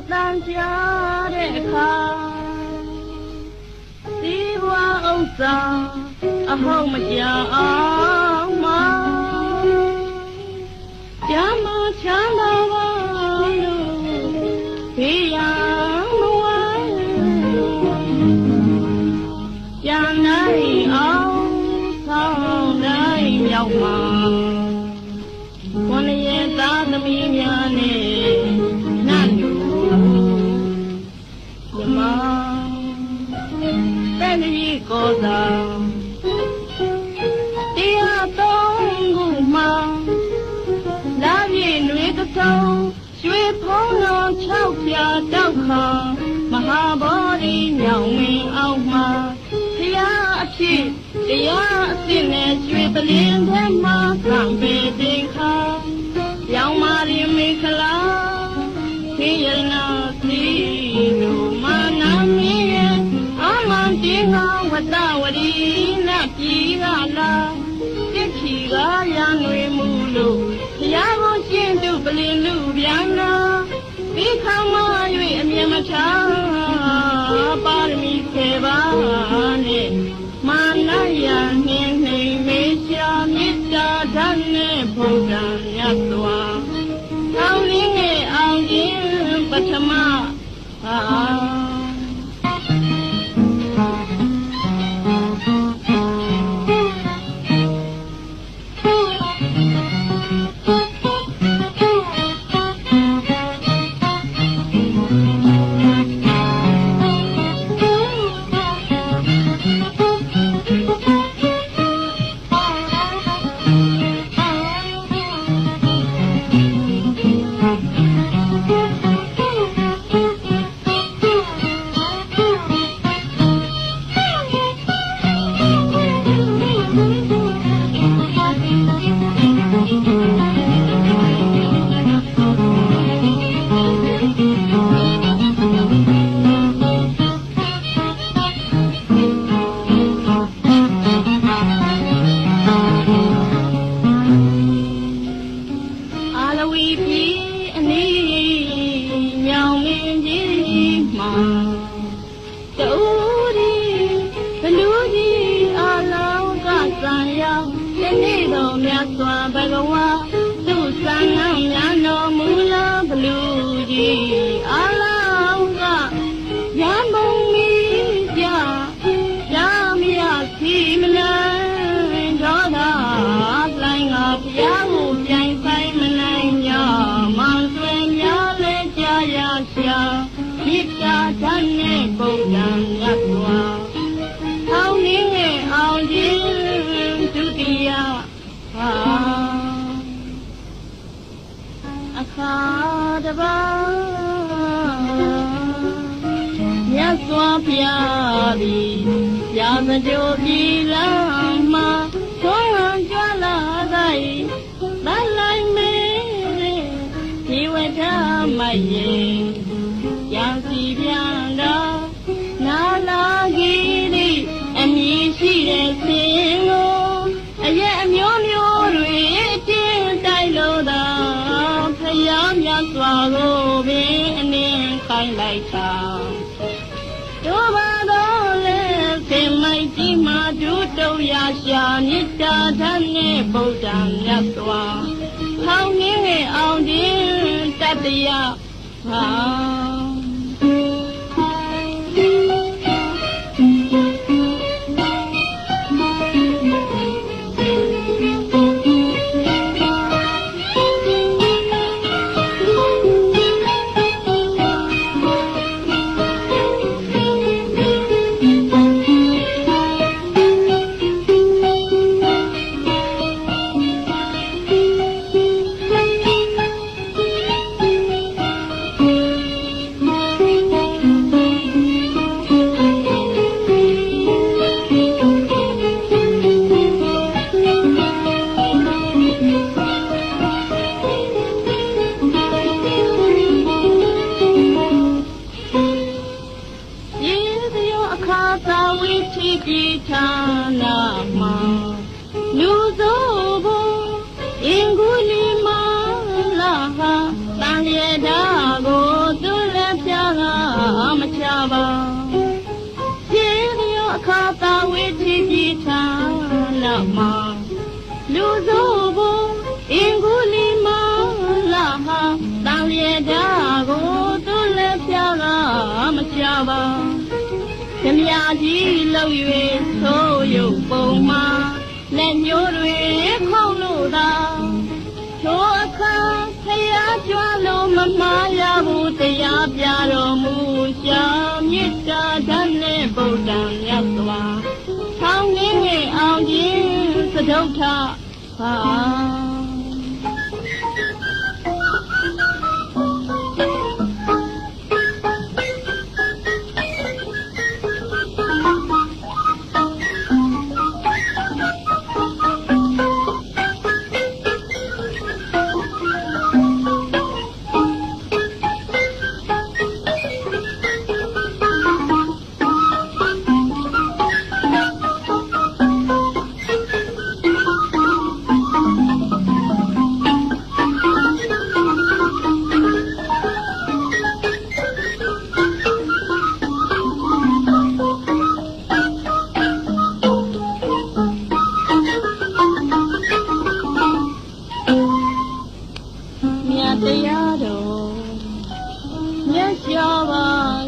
အတန်ကြားတဲ့အခါဒီဘဝဥစ္စာအဟုတ်မကြအောင်မကျမ်းမချမ်းသာပါ တောက်ခါမဟာဗောဓိညောင်မင်းအောင်မှာတရားအဖြစ်တရားအစ်စ်နဲ့ရွှေပလင်းထဲမှာကံပေတင်ခါရောင်မာရီမေခလာခေယနာတိတို့မာနာမီရဲ့အမန်တင်ငါဝတ္တဝရီနတ်ပြည်ကလာတိချီကရန်တွေမူလို့တရားကိုရှင်းသူပလင်းလူပြန်လာဒီခါမ၍ အမြင်မထားပါရမီခေပါနဲ့မာနယနှင်းနှိမ်မေရှာမေတ္တာဓာတ်နဲ့ဘုရားမြတ်စွာကောင်းရင်းနဲ့အောင်ခြင်းပထမဟာအာ မြတ်စွာဘဂဝါသူစံငန်းများတော်မူလာဘလူကြီးအာလောင်းကရံမုံမီကြရမရစီမလန်ဒေါသလိုင်းငါဖျားကိုပြိုင်ဆိုင်မနိုင်ညမောင်ဆွေများလဲကြာရရှာမိတ္တာဓာတ်နဲ့ပုံကံရတ် တပါမြတ်စွာဘုရားသည်ရာဇကြိုပြည်လမ်းမှာသွန်ဟန်ကြွလာသောတန်လိုက်မေဒီဝထမယေ ည်းခိုင်းလိုက်တာတို့ပါတော့လေစင်မိုက်ကြီးမှာဒုတုံရရှာမေတ္တာဓာတ်နဲ့ဗုဒ္ဓမြတ်စွာထောင်းငင်းငယ်အောင်ခြင်းတတ္တယဟာ ချီပြေချာလာမလူစိုးကိုအင်္ဂုလီမလာဟာတန်ရတာကိုသူလည်းပြကမချပါခမရာကြီးလောက်၍သိုးရုပ်ပုံမှာလက်ညှိုးတွေခုံလို့သာထိုအခါဖယားကြွလို့မမှားရဘူးတရားပြတော်မူရှာမေတ္တာဓာတ်နဲ့ဗုဒ္ဓံမြတ်စွာဆောင်းငင်းငယ် အောင်ခြင်းသဒုဋ္ဌ မြတ်စွာပါ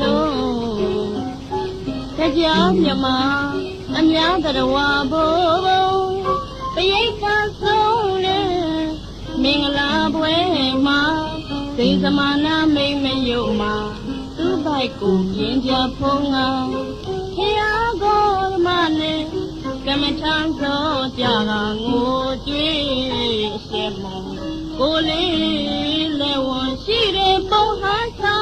လို့တရားမြမအများတော်ဝါဘိုးဘုံပရိသတ်ဆုံးနဲ့မင်္ဂလာပွဲမှာသိစမာနာမိတ်မယုံမှာသူ့ဘိုက်ကိုပြင်းပြဖုံးငါဖျားကိုမနဲ့ကမ္မထံသောကြကငိုကြွေးရှေမောကိုလေးလက်ဝန်ရှိတဲ့ပုံဟာဆော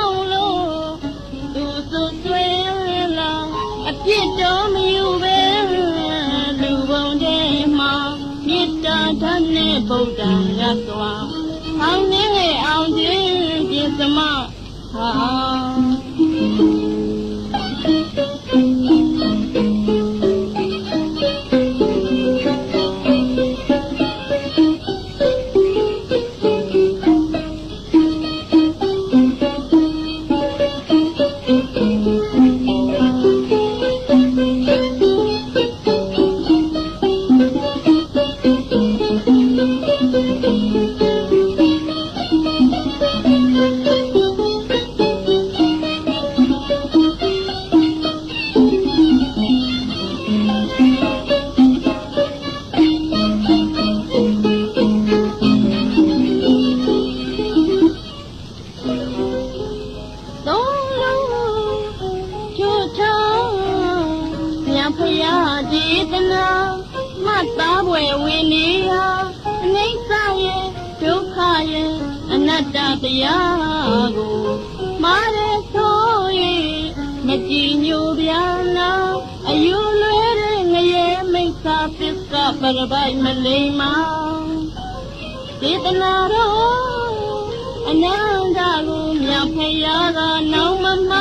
ဓာတ်နဲ့ဗုဒ္ဓံရသွားအောင်းနေအောင်ခြင်းပြစ္စမဟာ ဖရာဒီတနာမတ်သားဘွယ်ဝင်နေဟာအနိစ္စရဲ့ဒုက္ခရဲ့အနတ္တတရားကိုမားရဲဆို၍မကြည်ညိုပြန်လာအယူလွဲတဲ့ငရဲမိစ္ဆာပစ္စကပရပိုက်မလိမ္မာစေတနာတော်အနန္တကိုမြတ်ဖရာကနောင်မမ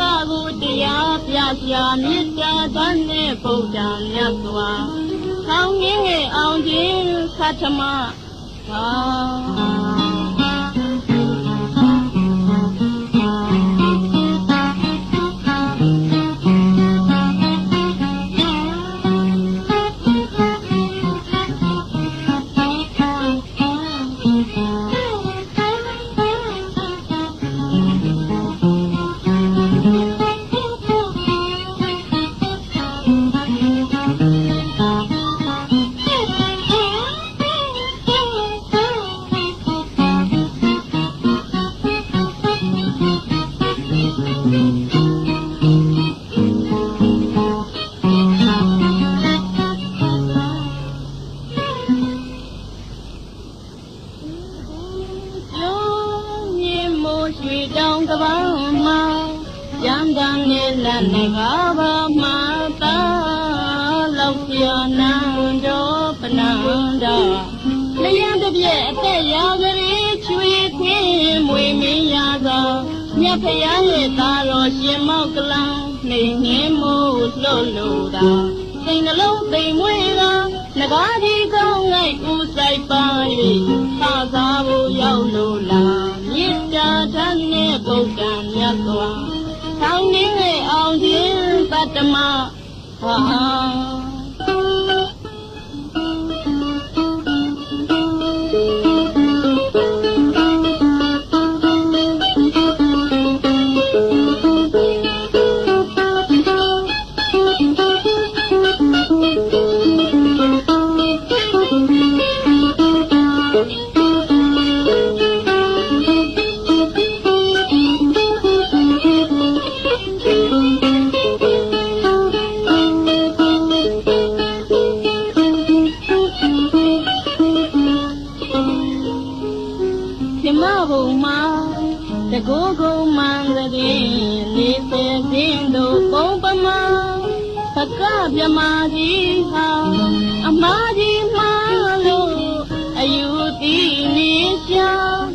အောင်ပစ္စကကိုတရားပြရှာမေတ္တာဓာတ်နဲ့ဗုဒ္ဓမြတ်စွာဆောင်းငင်းငယ်အောင်ခြင်းသတ္တမဟာ န်တန်နဲ့လက်နဲ့ကဘာမှသာလောက်ပြနန်းတော်ပနန္ဒာလျံတစ်ပြည့်အသက်ရာကလေးချွေခွင်းမွေမင်းရသောမြတ်ဖရာရဲ့သားတော်ရှင်မောက်ကလန်နေငင်းမိုးလှုပ်လို့သာစိတ်နှလုံးသိမ်မွေးသာငကားဒီကောင်းလိုက်ဦးဆိုင်ပါ၍သာသာဖို့ရောက်လို့လားမေတ္တာဓာတ်နဲ့ဗုဒ္ဓံမြတ်စွာဆောင်းနေအောင်ခြင်း တတ္တမဟာ ကိုးကုန်းမှန်တဲ့လေးစင်စင်တို့ပုံပမာပကမြမကြီးဟာအမားကြီးမှားလို့အယူတီနေချာ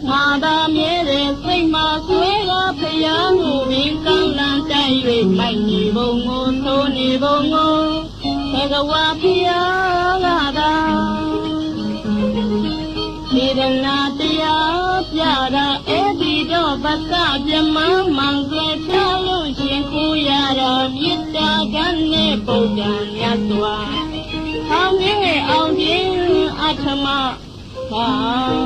ငါသာမြဲတဲ့စိတ်မှာဆွဲကဖျားမှုပင်ကောင်းလန်းတိုက်၍မိုက်နေပုံကိုသိုးနေပုံကိုဘဂဝါဖျား ကပြမမှန်ကြွယ်ချလို့ရှင်ကိုရတာမေတ္တာကံနဲ့ဗုဒ္ဓံမြတ်စွာအောင်မြင်အောင်ခြင်းအထမပါ